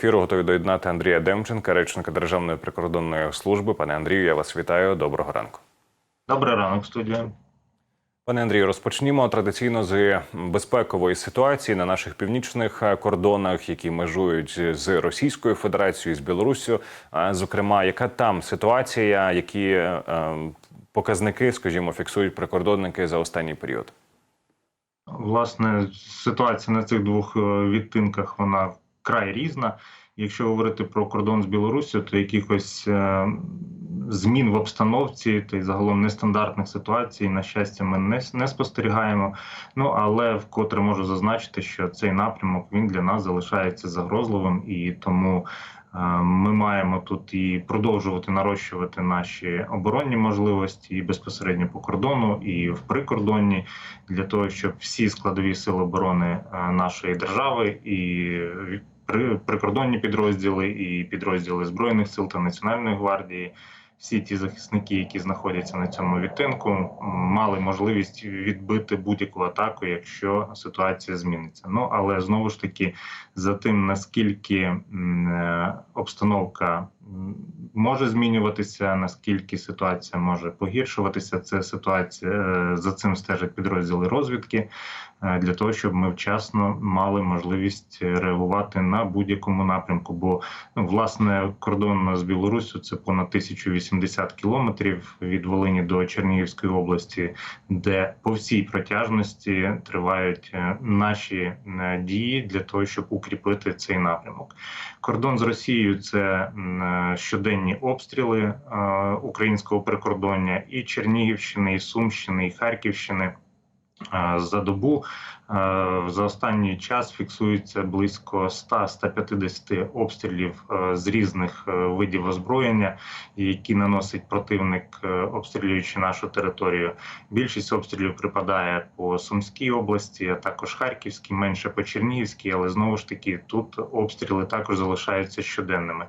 Ефіру готові доєднати Андрія Демченка, речника Державної прикордонної служби. Пане Андрію, я вас вітаю. Доброго ранку. Добрий ранок, студія. Пане Андрію, розпочнімо традиційно з безпекової ситуації на наших північних кордонах, які межують з Російською Федерацією, з Білоруссю. Зокрема, яка там ситуація, які е, показники, скажімо, фіксують прикордонники за останній період? Власне, ситуація на цих двох е, відтинках вона вкрай різна. Якщо говорити про кордон з Білоруссю, то якихось е, змін в обстановці та й загалом нестандартних ситуацій, на щастя, ми не, не спостерігаємо. Ну але вкотре можу зазначити, що цей напрямок він для нас залишається загрозливим, і тому е, ми маємо тут і продовжувати нарощувати наші оборонні можливості і безпосередньо по кордону, і в прикордонні для того, щоб всі складові сили оборони е, нашої держави і прикордонні підрозділи і підрозділи збройних сил та національної гвардії. Всі ті захисники, які знаходяться на цьому відтинку, мали можливість відбити будь-яку атаку, якщо ситуація зміниться. Ну але знову ж таки, за тим наскільки е, обстановка може змінюватися, наскільки ситуація може погіршуватися, це ситуація е, за цим стежать підрозділи розвідки е, для того, щоб ми вчасно мали можливість реагувати на будь-якому напрямку. Бо ну, власне кордон з Білоруссю це понад 1080 кілометрів від Волині до Чернігівської області, де по всій протяжності тривають е, наші дії для того, щоб укріпити цей напрямок. Кордон з Росією це щоденні обстріли е, українського прикордоння і Чернігівщини, і Сумщини, і Харківщини. Е, За добу за останній час фіксується близько 100-150 обстрілів е, з різних е, видів озброєння, які наносить противник, е, обстрілюючи нашу територію. Більшість обстрілів припадає по Сумській області, а також Харківській, менше по Чернігівській, але знову ж таки тут обстріли також залишаються щоденними.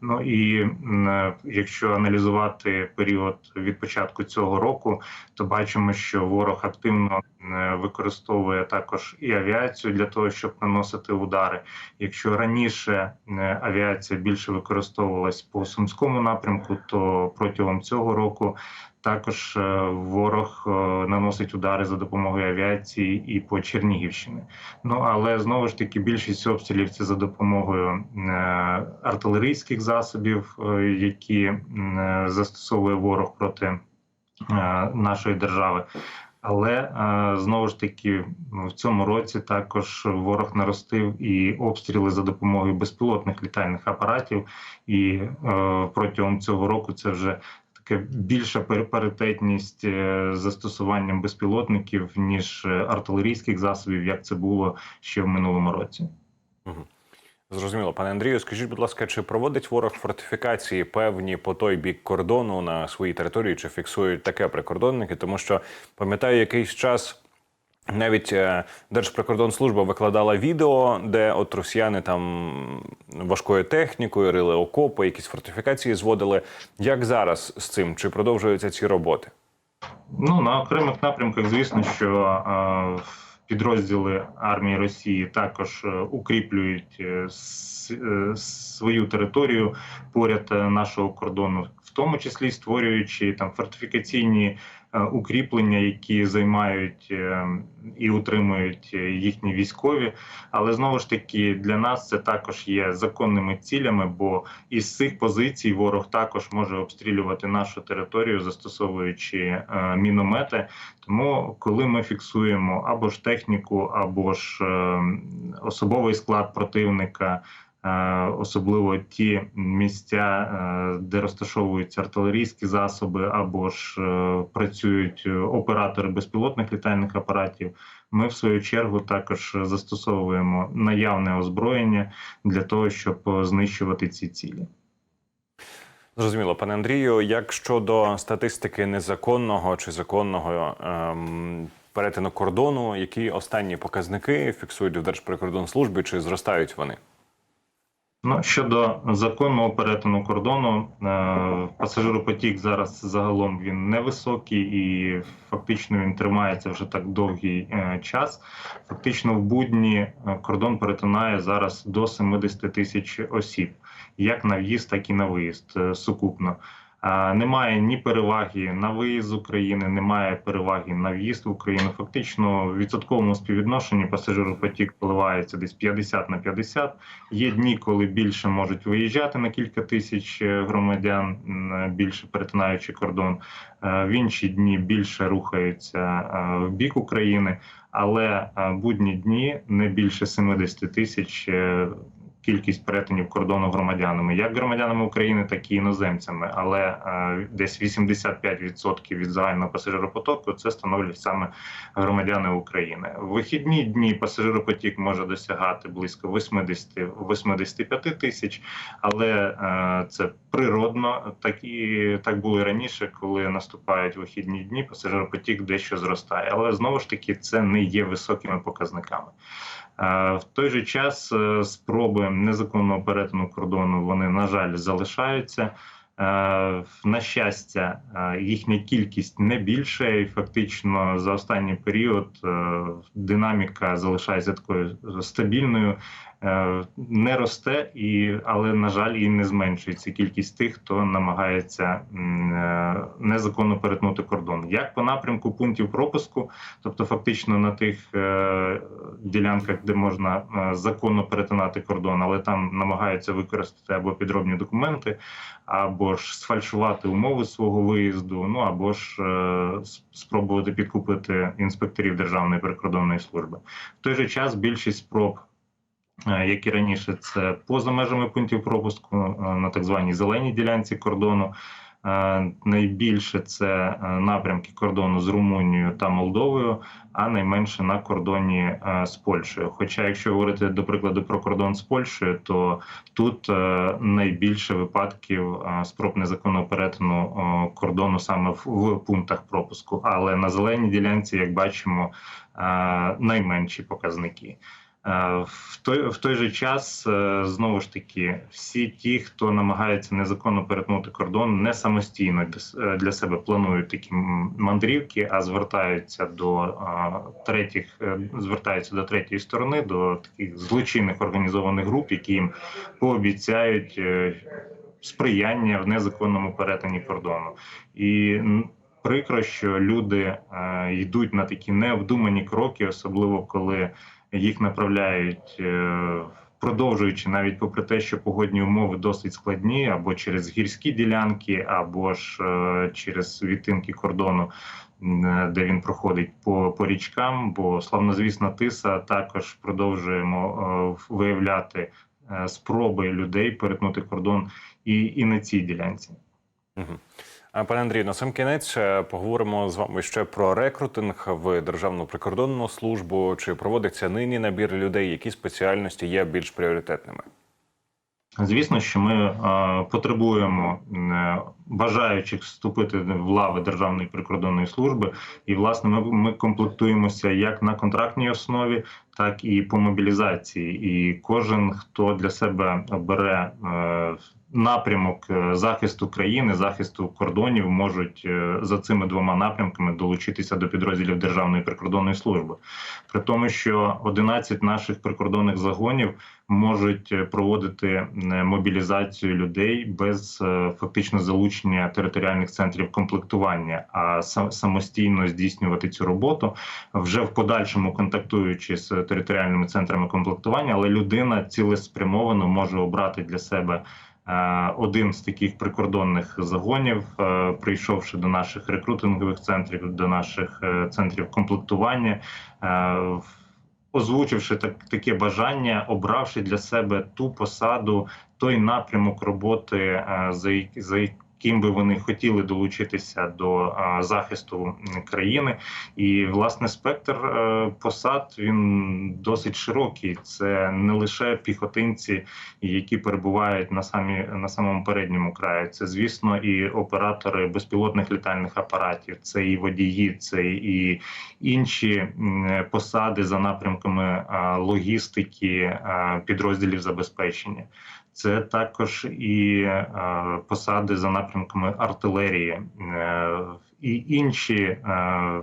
Ну і е, якщо аналізувати період від початку цього року, то бачимо, що ворог активно е, використовує також і авіацію для того, щоб наносити удари. Якщо раніше е, авіація більше використовувалась по сумському напрямку, то протягом цього року також е, ворог е, наносить удари за допомогою авіації і по Чернігівщині. Ну але знову ж таки більшість обстрілів це за допомогою артилерійських засобів, які застосовує ворог проти нашої держави. Але е, знову ж таки в цьому році також ворог наростив і обстріли за допомогою безпілотних літальних апаратів. І е, протягом цього року це вже таке більша пар- паритетність е, застосуванням безпілотників ніж артилерійських засобів, як це було ще в минулому році. Зрозуміло, пане Андрію, скажіть, будь ласка, чи проводить ворог фортифікації певні по той бік кордону на своїй території, чи фіксують таке прикордонники? Тому що пам'ятаю, якийсь час навіть е, Держприкордонслужба викладала відео, де от росіяни там важкою технікою рили окопи, якісь фортифікації зводили. Як зараз з цим? Чи продовжуються ці роботи? Ну на окремих напрямках, звісно, що е, підрозділи армії Росії також е, укріплюють е, е, свою територію поряд нашого кордону, в тому числі створюючи там фортифікаційні укріплення, які займають е, і утримують е, їхні військові. Але знову ж таки для нас це також є законними цілями, бо із цих позицій ворог також може обстрілювати нашу територію, застосовуючи е, міномети. Тому, коли ми фіксуємо або ж техніку, або ж е, особовий склад противника. Е, Особливо ті місця, е, де розташовуються артилерійські засоби, або ж е, працюють оператори безпілотних літальних апаратів. Ми в свою чергу також застосовуємо наявне озброєння для того, щоб знищувати ці цілі. Зрозуміло, пане Андрію. Як щодо статистики незаконного чи законного ем, перетину кордону, які останні показники фіксують в Держприкордонслужбі, чи зростають вони? Ну щодо законного перетину кордону, е, пасажиропотік зараз загалом він невисокий і фактично він тримається вже так довгий е, час. Фактично, в будні е, кордон перетинає зараз до 70 тисяч осіб, як на в'їзд, так і на виїзд сукупно. Немає ні переваги на виїзд з України, немає переваги на в'їзд в Україну. Фактично, в відсотковому співвідношенні пасажиропотік коливається десь 50 на 50. Є дні, коли більше можуть виїжджати на кілька тисяч е, громадян, більше перетинаючи кордон. Е, В інші дні більше рухаються е, в бік України, але будні дні не більше 70 тисяч. Кількість перетинів кордону громадянами, як громадянами України, так і іноземцями, але е, десь 85% від загального пасажиропотоку це становлять саме громадяни України. В вихідні дні пасажиропотік може досягати близько 80-85 тисяч, але е, це природно. Так і так було і раніше, коли наступають вихідні дні, пасажиропотік дещо зростає. Але знову ж таки це не є високими показниками. Е, В той же час спроби незаконного перетину кордону вони на жаль залишаються. Е, На щастя, е, їхня кількість не більше, і фактично за останній період е, динаміка залишається такою стабільною, не росте, і але на жаль, і не зменшується кількість тих, хто намагається е, незаконно перетнути кордон. Як по напрямку пунктів пропуску, тобто фактично на тих е, ділянках, де можна е, законно перетинати кордон, але там намагаються використати або підробні документи, або ж сфальшувати умови свого виїзду, ну або ж е, спробувати підкупити інспекторів Державної прикордонної служби. В той же час більшість спроб. Е, Як і раніше, це поза межами пунктів пропуску е, на так званій зеленій ділянці кордону. Е, Найбільше це напрямки кордону з Румунією та Молдовою, а найменше на кордоні з Польщею. Хоча, якщо говорити до прикладу про кордон з Польщею, то тут найбільше випадків спроб незаконного перетину кордону саме в, пунктах пропуску. Але на зеленій ділянці, як бачимо, найменші показники. Е, В той, в той же час е, знову ж таки всі ті, хто намагається незаконно перетнути кордон, не самостійно для е, себе планують такі мандрівки, а звертаються до третіх, звертаються до третьої сторони, до таких злочинних організованих груп, які їм пообіцяють сприяння в незаконному перетині кордону. І прикро, що люди йдуть на такі необдумані кроки, особливо коли їх направляють. е, Продовжуючи навіть попри те, що погодні умови досить складні, або через гірські ділянки, або ж е, через відтинки кордону, е, де він проходить по, по річкам. Бо славнозвісна тиса також продовжуємо виявляти спроби людей перетнути кордон і, і на цій ділянці. Мгм. Пане Андрію, на сам кінець е, поговоримо з вами ще про рекрутинг в Державну прикордонну службу. Чи проводиться нині набір людей, які спеціальності є більш пріоритетними? Звісно, що ми е, потребуємо е, бажаючих вступити в лави Державної прикордонної служби, і власне ми, ми комплектуємося як на контрактній основі, так і по мобілізації. І кожен, хто для себе бере е, напрямок е, захисту країни, захисту кордонів, можуть е, за цими двома напрямками долучитися до підрозділів Державної прикордонної служби. При тому, що 11 наших прикордонних загонів можуть е, проводити мобілізацію людей без фактично залучення територіальних центрів комплектування, а самостійно здійснювати цю роботу вже в подальшому контактуючи з територіальними центрами комплектування, але людина цілеспрямовано може обрати для себе. Е, Один з таких прикордонних загонів, е, прийшовши до наших рекрутингових центрів, до наших е, центрів комплектування, озвучивши так, таке бажання, обравши для себе ту посаду, той напрямок роботи, за, за яким би вони хотіли долучитися до захисту країни. І власне спектр е, посад він досить широкий. Це не лише піхотинці, які перебувають на самі на самому передньому краї. Це звісно і оператори безпілотних літальних апаратів, це і водії, це і інші посади за напрямками логістики підрозділів забезпечення. Це також і е, посади за напрямками артилерії, е, і інші. Е,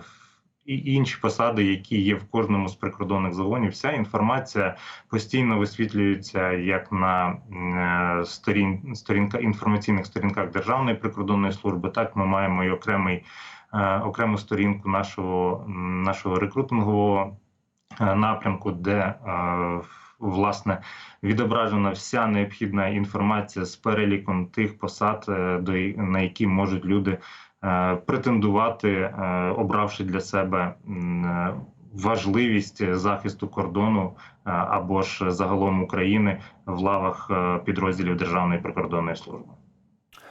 і інші посади, які є в кожному з прикордонних загонів, вся інформація постійно висвітлюється як на сторін, сторінка інформаційних сторінках Державної прикордонної служби. Так ми маємо і окремий окрему сторінку нашого нашого рекрутингового напрямку, де власне відображена вся необхідна інформація з переліком тих посад, е, до на які можуть люди е, претендувати, е, обравши для себе важливість захисту кордону або ж загалом України в лавах підрозділів Державної прикордонної служби.